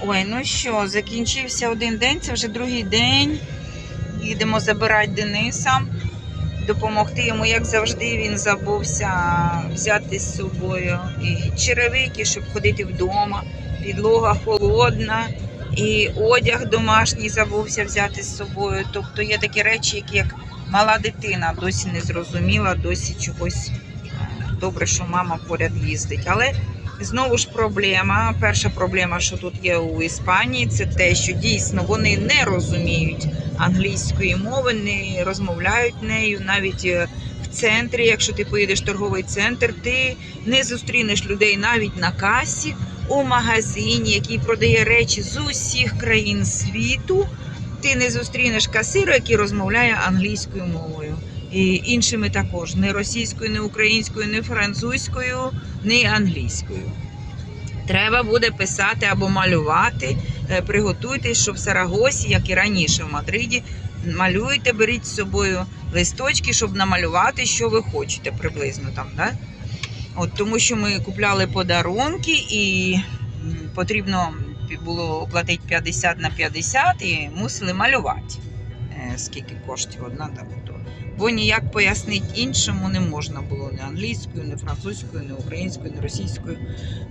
Ой, ну що, закінчився один день, це вже другий день. Їдемо забирати Дениса, допомогти йому, як завжди, він забувся взяти з собою і черевики, щоб ходити вдома. Підлога холодна, і одяг домашній забувся взяти з собою. Тобто є такі речі, які як мала дитина досі не зрозуміла, досі чогось е, добре, що мама поряд їздить. Але Знову ж проблема. Перша проблема, що тут є у Іспанії, це те, що дійсно вони не розуміють англійської мови, не розмовляють нею. Навіть е, в центрі, якщо ти поїдеш в торговий центр, ти не зустрінеш людей навіть на касі у магазині, який продає речі з усіх країн світу. Ти не зустрінеш касира, який розмовляє англійською мовою. І іншими також не російською, не українською, не французькою, не англійською. Треба буде писати або малювати. Е, Приготуйтесь, що в Сарагосі, як і раніше в Мадриді, малюйте, беріть з собою листочки, щоб намалювати, що ви хочете приблизно там. Да? От, тому що ми купляли подарунки і потрібно було оплатити 50 на 50 і мусили малювати. Е, Скільки коштів одна там. Бо ніяк пояснити іншому не можна було ні англійською, ні французькою, ні українською, ні російською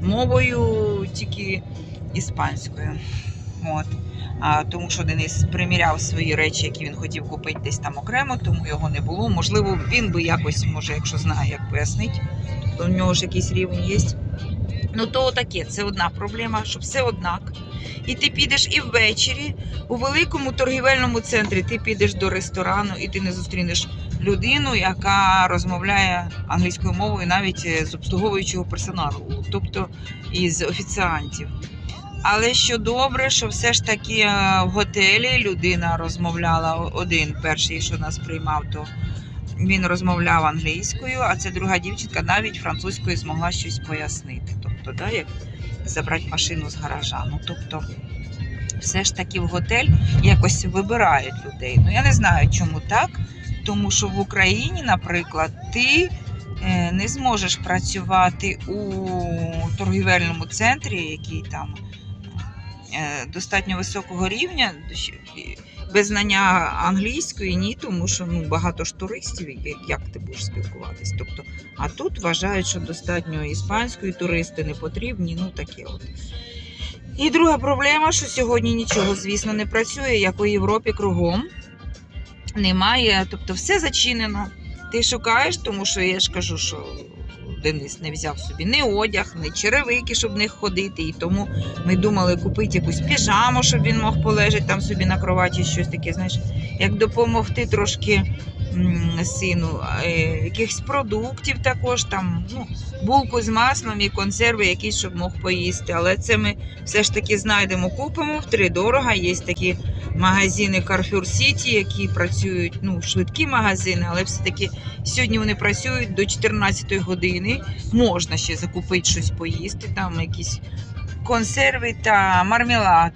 мовою, тільки іспанською. От. А, тому що Денис приміряв свої речі, які він хотів купити десь там окремо, тому його не було. Можливо, він би якось, може, якщо знає, як пояснити, то в нього ж якийсь рівень є. Ну, то таке, це одна проблема, що все однак. І ти підеш і ввечері у великому торгівельному центрі ти підеш до ресторану і ти не зустрінеш людину, яка розмовляє англійською мовою навіть е, з обслуговуючого персоналу, тобто із офіціантів. Але що добре, що все ж таки е, в готелі людина розмовляла один перший, що нас приймав, то він розмовляв англійською, а ця друга дівчинка навіть французькою змогла щось пояснити. Тобто, як забрати машину з гаража. Ну, тобто, все ж таки в готель якось вибирають людей. Ну я не знаю, чому так. Тому що в Україні, наприклад, ти е, не зможеш працювати у торгівельному центрі, який там е, достатньо високого рівня, без знання англійської, ні, тому що ну, багато ж туристів, як- ти будеш спілкуватись. Тобто, а тут вважають, що достатньо іспанської туристи не потрібні, ну таке от. І друга проблема, що сьогодні нічого, звісно, не працює, як у Європі кругом. Немає, тобто все зачинено. Ти шукаєш, тому що я ж кажу, що Денис не взяв собі ні одяг, ні черевики, щоб них ходити. І тому ми думали купити якусь піжаму, щоб він мог полежати там собі на кроваті, щось таке, знаєш, як допомогти трошки сину, е, якихось продуктів також, там, ну, булку з маслом і консерви якісь, щоб мог поїсти. Але це ми все ж таки знайдемо, купимо втридорога. Є такі магазини Carrefour City, які працюють, ну, швидкі магазини, але все-таки сьогодні вони працюють до 14 години. Можна ще закупити щось поїсти, там якісь консерви та мармелад,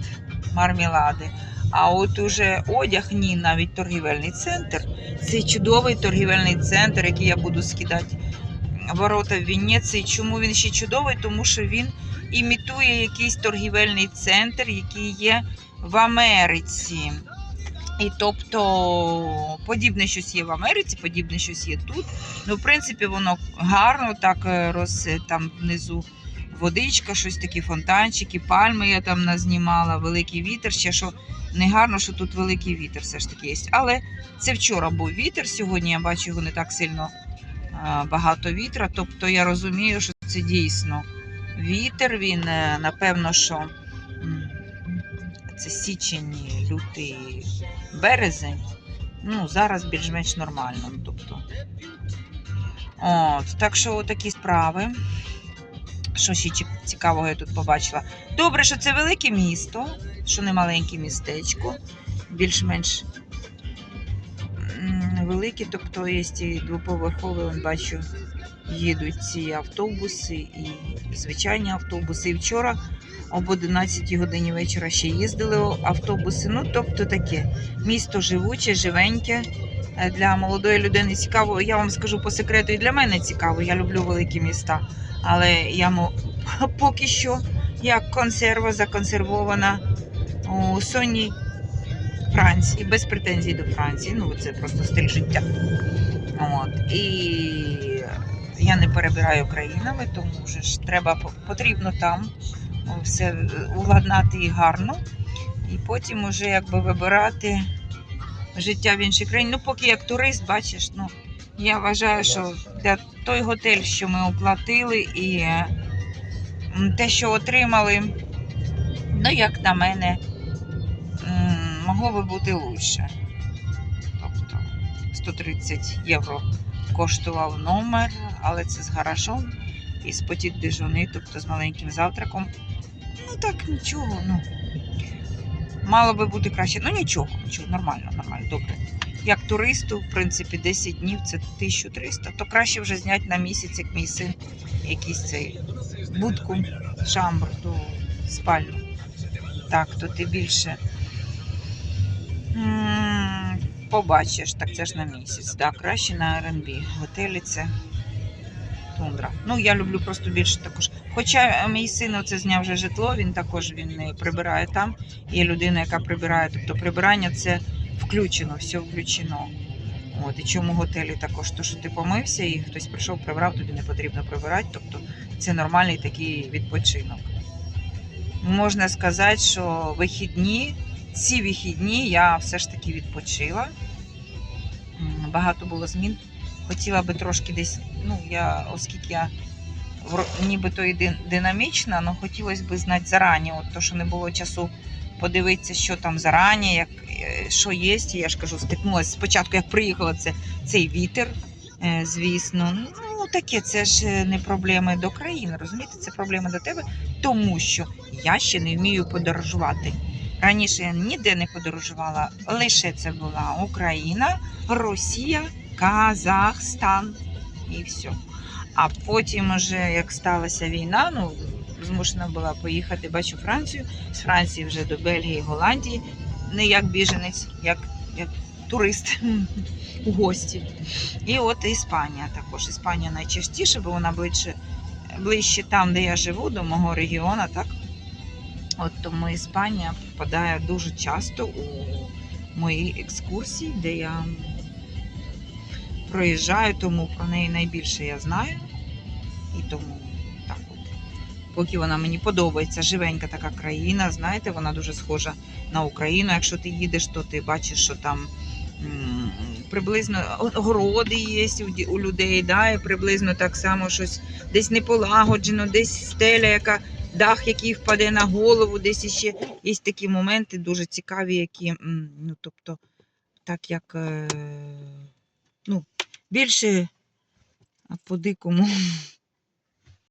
мармелади. А от уже одяг, ні, навіть торгівельний центр. Це чудовий торгівельний центр, який я буду скидати ворота в Венеції. Чому він ще чудовий? Тому що він імітує якийсь торгівельний центр, який є в Америці. І тобто подібне щось є в Америці, подібне щось є тут. Ну, в принципі, воно гарно так е, роз там внизу водичка, щось такі фонтанчики, пальми я там назнімала, великий вітер. Ще що не гарно, що тут великий вітер все ж таки є. Але це вчора був вітер. Сьогодні я бачу його не так сильно багато вітра. Тобто я розумію, що це дійсно вітер. Він е, напевно, що це січень, лютий, березень. Ну, зараз більш-менш нормально. Тобто. От, так що такі справи. Що ще цікавого я тут побачила? Добре, що це велике місто, що не маленьке містечко, більш-менш велике, тобто є і двоповерхові, бачу, їдуть ці автобуси і звичайні автобуси. І вчора об 11 годині вечора ще їздили автобуси. Ну, тобто таке місто живуче, живеньке. Е, Для молодої людини цікаво. Я вам скажу по секрету, і для мене цікаво. Я люблю великі міста. Але я поки що як консерва законсервована у сонній Франції, без претензій до Франції. Ну, це просто стиль життя. От. І я не перебираю країнами, тому ж треба потрібно там все уладнати і гарно. І потім уже якби вибирати життя в іншій країні. Ну, поки як турист, бачиш, ну я вважаю, що для той готель, що ми оплатили, і те, що отримали, ну, як на мене, могло би бути лучше. Тобто 130 євро коштував номер, але це з гаражом і з потік дежуни, тобто з маленьким завтраком. Ну так, нічого, ну. Мало би бути краще. Ну нічого, нічого, нормально, нормально, добре. Як туристу, в принципі, 10 днів це 1300, то краще вже зняти на місяць, як мій син, якийсь цей будку, шамбр, ту спальню. Так, то ти більше побачиш, так це ж на місяць. Так, краще на R&B. Готелі це тундра. Ну, я люблю просто більше також. Хоча е, мій син оце зняв вже житло, він також він не прибирає там. Є людина, яка прибирає. Тобто прибирання це включено, все включено. От, і чому готелі також, то що ти помився і хтось прийшов, прибрав, тобі не потрібно прибирати. Тобто це нормальний такий відпочинок. Можна сказати, що вихідні, ці вихідні я все ж таки відпочила. Багато було змін. Хотіла би трошки десь, ну я, оскільки я нібито і динамічна, але хотілося б знати зарані, от то, що не було часу подивитися, що там зарані, як, е, що є. Я ж кажу, стикнулася спочатку, як приїхала, це цей вітер, е, звісно. Ну, таке, це ж е, не проблеми до країни, розумієте, це проблеми до тебе, тому що я ще не вмію подорожувати. Раніше я ніде не подорожувала, лише це була Україна, Росія, Казахстан і все. А потім, уже, як сталася війна, ну змушена була поїхати, бачу Францію, з Франції вже до Бельгії, Голландії, не як біженець, як, як турист у гості. І от Іспанія також. Іспанія найчастіше, бо вона ближче, ближче там, де я живу, до мого регіону, так? От тому Іспанія попадає дуже часто у мої екскурсії, де я проїжджаю, тому про неї найбільше я знаю. І тому так от. Поки вона мені подобається, живенька така країна, знаєте, вона дуже схожа на Україну. Якщо ти їдеш, то ти бачиш, що там приблизно городи є у, людей, да, і приблизно так само щось десь не полагоджено, десь стеля, яка дах, який впаде на голову, десь іще. Є такі моменти дуже цікаві, які, ну, тобто, так як е, ну, більше по-дикому